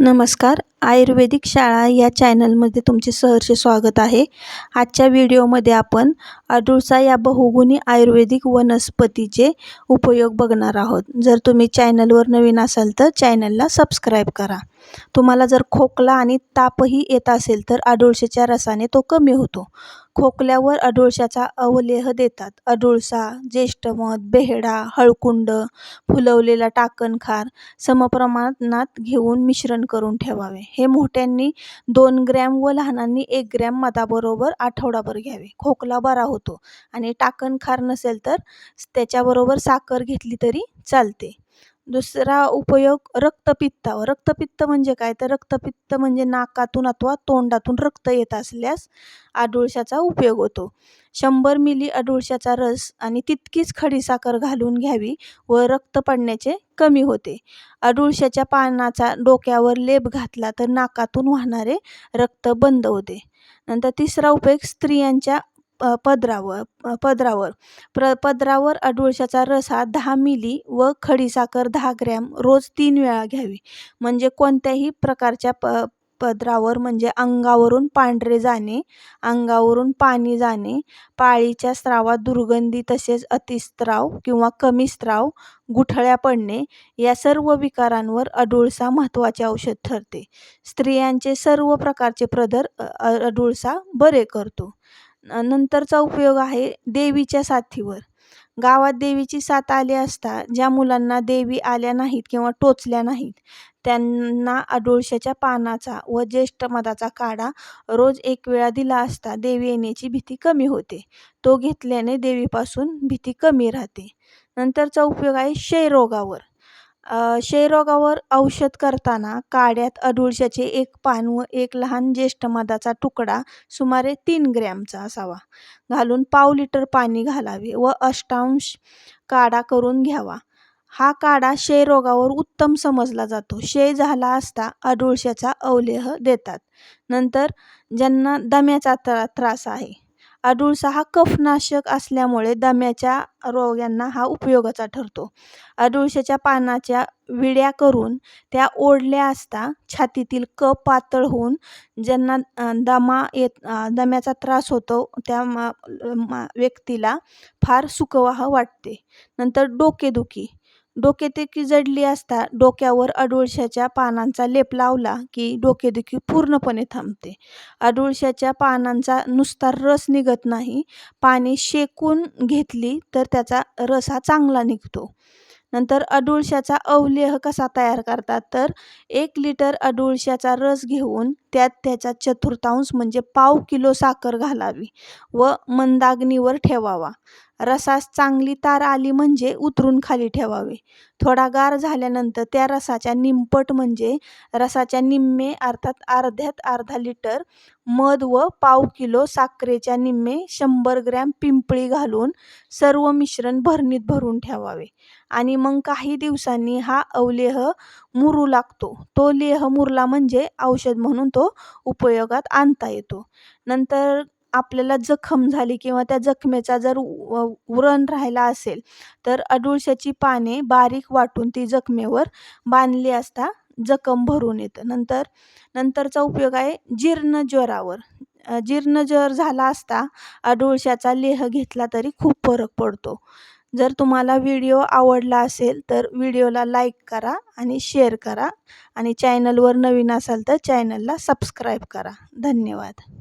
नमस्कार. आयुर्वेदिक शाळा या चॅनलमध्ये तुमचे सहर्ष स्वागत आहे. आजच्या व्हिडिओमध्ये आपण अडुळसा या बहुगुणी आयुर्वेदिक वनस्पतीचे उपयोग बघणार आहोत. जर तुम्ही चॅनलवर नवीन असाल तर चॅनलला सबस्क्राईब करा. तुम्हाला जर खोकला आणि तापही येत असेल तर अडुळशाच्या रसाने तो कमी होतो. खोकल्यावर अडुळशाचा अवलेह देतात. अडुळसा ज्येष्ठमध बेहडा हळकुंड फुलवलेला टाकणखार समप्रमाणात घेऊन मिश्रण करून ठेवावे. हे मोठ्यांनी दोन ग्रॅम व लहानांनी एक ग्रॅम मधाबरोबर आठवडाभर घ्यावे. खोकला बरा होतो आणि टाकणखार नसेल तर त्याच्याबरोबर साखर घेतली तरी चालते. दुसरा उपयोग रक्तपित्तावर रक्तपित्त म्हणजे काय? तर रक्तपित्त म्हणजे नाकातून अथवा तोंडातून रक्त येत असल्यास आडुळशाचा उपयोग होतो. शंभर मिली अडुळशाचा रस आणि तितकीच खडीसाखर घालून घ्यावी व रक्त पडण्याचे कमी होते. अडुळशाच्या पानाचा डोक्यावर लेप घातला तर नाकातून वाहणारे रक्त बंद होते. नंतर तिसरा उपयोग स्त्रियांच्या पदरावर पदरावर. प्र पदरावर अडुळशाचा रस हा दहा मिली व खडीसाखर दहा ग्रॅम रोज तीन वेळा घ्यावी. म्हणजे कोणत्याही प्रकारच्या प पदरावर म्हणजे अंगावरून पांढरे जाणे अंगावरून पाणी जाणे पाळीच्या स्रावात दुर्गंधी तसेच अतिस्त्राव किंवा कमी स्त्राव गुठळ्या पडणे या सर्व विकारांवर अडुळसा महत्त्वाचे औषध ठरते. स्त्रियांचे सर्व प्रकारचे प्रदर अडुळसा बरे करतो. नंतरचा उपयोग आहे देवीच्या साथीवर. गावात देवीची साथ आली असता ज्या मुलांना देवी आल्या नाहीत किंवा टोचल्या नाहीत त्यांना अडोळशाच्या पानाचा व ज्येष्ठ मधाचा काढा रोज एक वेळा दिला असता देवी येण्याची भीती कमी होते. तो घेतल्याने देवीपासून भीती कमी राहते. नंतरचा उपयोग आहे क्षयरोगावर. क्षयरोगावर औषध करताना काड्यात अडुळशाचे एक पान व एक लहान ज्येष्ठ मधाचा तुकडा सुमारे तीन ग्रॅमचा असावा. घालून पाव लिटर पाणी घालावे व अष्टांश काढा करून घ्यावा. हा काढा क्षयरोगावर उत्तम समजला जातो. क्षय झाला असता अडुळशाचा अवलेह देतात. नंतर ज्यांना दम्याचा त्रा त्रास आहे अडुळसा हा कफनाशक असल्यामुळे दम्याच्या रोग्यांना हा उपयोगाचा ठरतो. अडुळशाच्या पानाच्या विड्या करून त्या ओढल्या असता छातीतील कफ पातळ होऊन ज्यांना दमा येत दम्याचा त्रास होतो त्या व्यक्तीला फार सुखवाह वाटते. नंतर डोकेदुखी. डोकेदुखी जडली असता डोक्यावर अडुळशाच्या पानांचा लेप लावला की डोकेदुखी पूर्णपणे थांबते. अडुळशाच्या पानांचा नुसता रस निघत नाही. पाणी शेकून घेतली तर त्याचा रस हा चांगला निघतो. नंतर अडुळशाचा अवलेह कसा तयार करतात तर एक लिटर अडुळशाचा रस घेऊन त्यात त्याचा चतुर्थांश म्हणजे पाव किलो साखर घालावी व मंदाग्नीवर ठेवावा. रसास चांगली तार आली म्हणजे उतरून खाली ठेवावे. थोडा गार झाल्यानंतर त्या रसाच्या निंपट म्हणजे रसाच्या निम्मे अर्थात अर्ध्यात अर्धा लिटर मध व पाव किलो साखरेच्या निम्मे शंभर ग्रॅम पिंपळी घालून सर्व मिश्रण भरणीत भरून ठेवावे. आणि मग काही दिवसांनी हा अवलेह मुरू लागतो. तो लेह मुरला म्हणजे औषध म्हणून तो उपयोगात आणता येतो. नंतर आपल्याला जखम झाली किंवा त्या जखमेचा जर व्रण राहिला असेल तर अडुळशाची पाने बारीक वाटून ती जखमेवर बांधली असता जखम भरून येतं. नंतर नंतरचा उपयोग आहे जीर्ण ज्वरावर. जीर्ण ज्वर झाला असता अडुळशाचा लेह घेतला तरी खूप फरक पडतो. जर तुम्हाला व्हिडिओ आवडला असेल तर व्हिडिओला लाईक करा आणि शेअर करा आणि चॅनलवर नवीन असाल तर चॅनलला सबस्क्राईब करा. धन्यवाद.